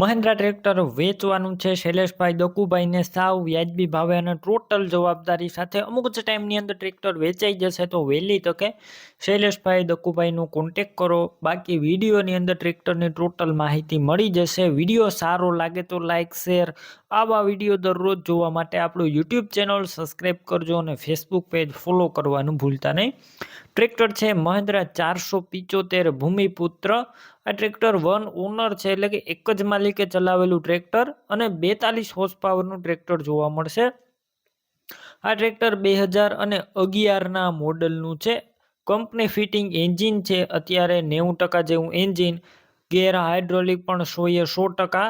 Mahindra tractor વેચવાનું છે. શૈલેષભાઈ દકુભાઈને સાવ વ્યાજબી ભાવે અને ટોટલ જવાબદારી સાથે અમુક જ ટાઈમની અંદર ટ્રેક્ટર વેચાઈ જશે તો વહેલી તકે શૈલેષભાઈ દકુભાઈનો કોન્ટેક કરો. બાકી વિડીયોની અંદર ટ્રેક્ટરની ટોટલ માહિતી મળી જશે. વીડિયો સારો લાગે તો લાઇક શેર આવા વીડિયો દરરોજ જોવા માટે આપણું યુટ્યુબ ચેનલ સબસ્ક્રાઈબ કરજો અને ફેસબુક પેજ ફોલો કરવાનું ભૂલતા નહીં. ટ્રેક્ટર છે મહિન્દ્રા ચારસો પિચોતેર ભૂમિપુત્ર. આ ટ્રેક્ટર વન ઓનર છે એટલે કે એક જ માલિકે ચલાવેલું ટ્રેક્ટર અને બેતાલીસ હોર્સ પાવરનું ટ્રેક્ટર જોવા મળશે. આ ટ્રેક્ટર બે હજાર અને અગિયારના મોડલનું છે. કંપની ફિટિંગ એન્જિન છે, અત્યારે નેવું ટકા જેવું એન્જિન, ગેર હાઇડ્રોલિક પણ સોએ સો ટકા.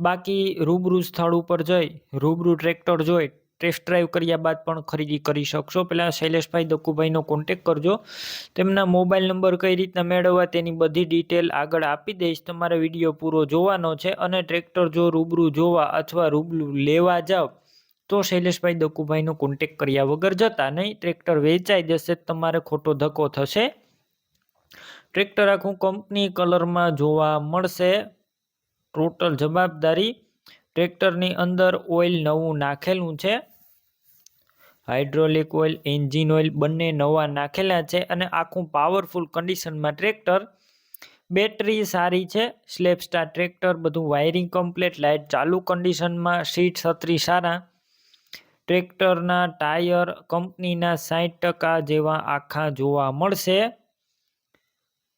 બાકી રૂબરૂ સ્થળ ઉપર જઈ, રૂબરૂ ટ્રેક્ટર જોઈ ટેસ્ટ ડ્રાઈવ કર્યા બાદ પણ ખરીદી કરી શકશો. પહેલાં શૈલેષભાઈ દક્કુભાઈનો કોન્ટેક કરજો. તેમના મોબાઈલ નંબર કઈ રીતના મેળવવા તેની બધી ડિટેલ આગળ આપી દઈશ. તમારે વીડિયો પૂરો જોવાનો છે અને ટ્રેક્ટર જો રૂબરૂ જોવા અથવા રૂબરૂ લેવા જાઓ તો શૈલેષભાઈ દક્કુભાઈનો કોન્ટેક કર્યા વગર જતા નહીં. ટ્રેક્ટર વેચાઈ જશે, તમારે ખોટો ધક્કો થશે. ટ્રેક્ટર આખું કંપની કલરમાં જોવા મળશે. ટોટલ જવાબદારી ટ્રેક્ટરની અંદર ઓઇલ નવું નાખેલું છે. હાઇડ્રોલિક ઓઇલ, એન્જિન ઓઇલ બંને નવા નાખેલા છે અને આખું પાવરફુલ કન્ડિશનમાં ટ્રેક્ટર બેટરી સારી છે. સ્લેપ સ્ટાર ટ્રેક્ટર બધું વાયરિંગ કમ્પ્લીટ લાઇટ ચાલુ કન્ડિશનમાં સીટ છત્રી સારા. ટ્રેક્ટરના ટાયર કંપનીના સાઠ ટકા જેવા આખા જોવા મળશે.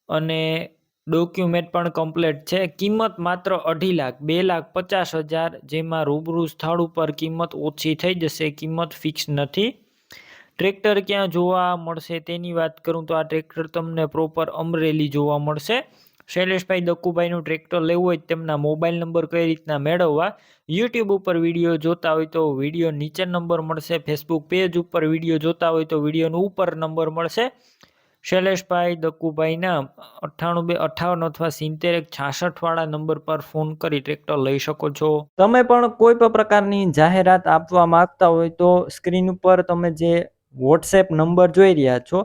અને ડોક્યુમેન્ટ પણ કમ્પ્લીટ છે. કિંમત માત્ર અઢી લાખ, બે લાખ પચાસ હજાર જેમાં રૂબરૂ સ્થળ ઉપર કિંમત ઓછી થઈ જશે, કિંમત ફિક્સ નથી. ટ્રેક્ટર ક્યાં જોવા મળશે તેની વાત કરું તો આ ટ્રેક્ટર તમને પ્રોપર અમરેલી જોવા મળશે. શૈલેષભાઈ દક્કુભાઈનું ટ્રેક્ટર લેવું હોય તેમના મોબાઈલ નંબર કઈ રીતના મેળવવા? યુટ્યુબ ઉપર વીડિયો જોતા હોય તો વીડિયો નીચે નંબર મળશે, ફેસબુક પેજ ઉપર વીડિયો જોતા હોય તો વિડીયોનો ઉપર નંબર મળશે. શૈલેષભાઈ દક્કુભાઈના અઠ્ઠાણું બે, અઠ્ઠાવન અથવા સિત્તેર એક છાસઠવાળા નંબર પર ફોન કરી ટ્રેક્ટર લઈ શકો છો. તમે પણ કોઈ પણ પ્રકારની જાહેરાત આપવા માંગતા હોય તો સ્ક્રીન ઉપર તમે જે વોટ્સએપ નંબર જોઈ રહ્યા છો,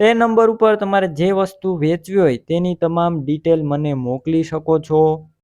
તે નંબર ઉપર તમારે જે વસ્તુ વેચવી હોય તેની તમામ ડિટેલ મને મોકલી શકો છો.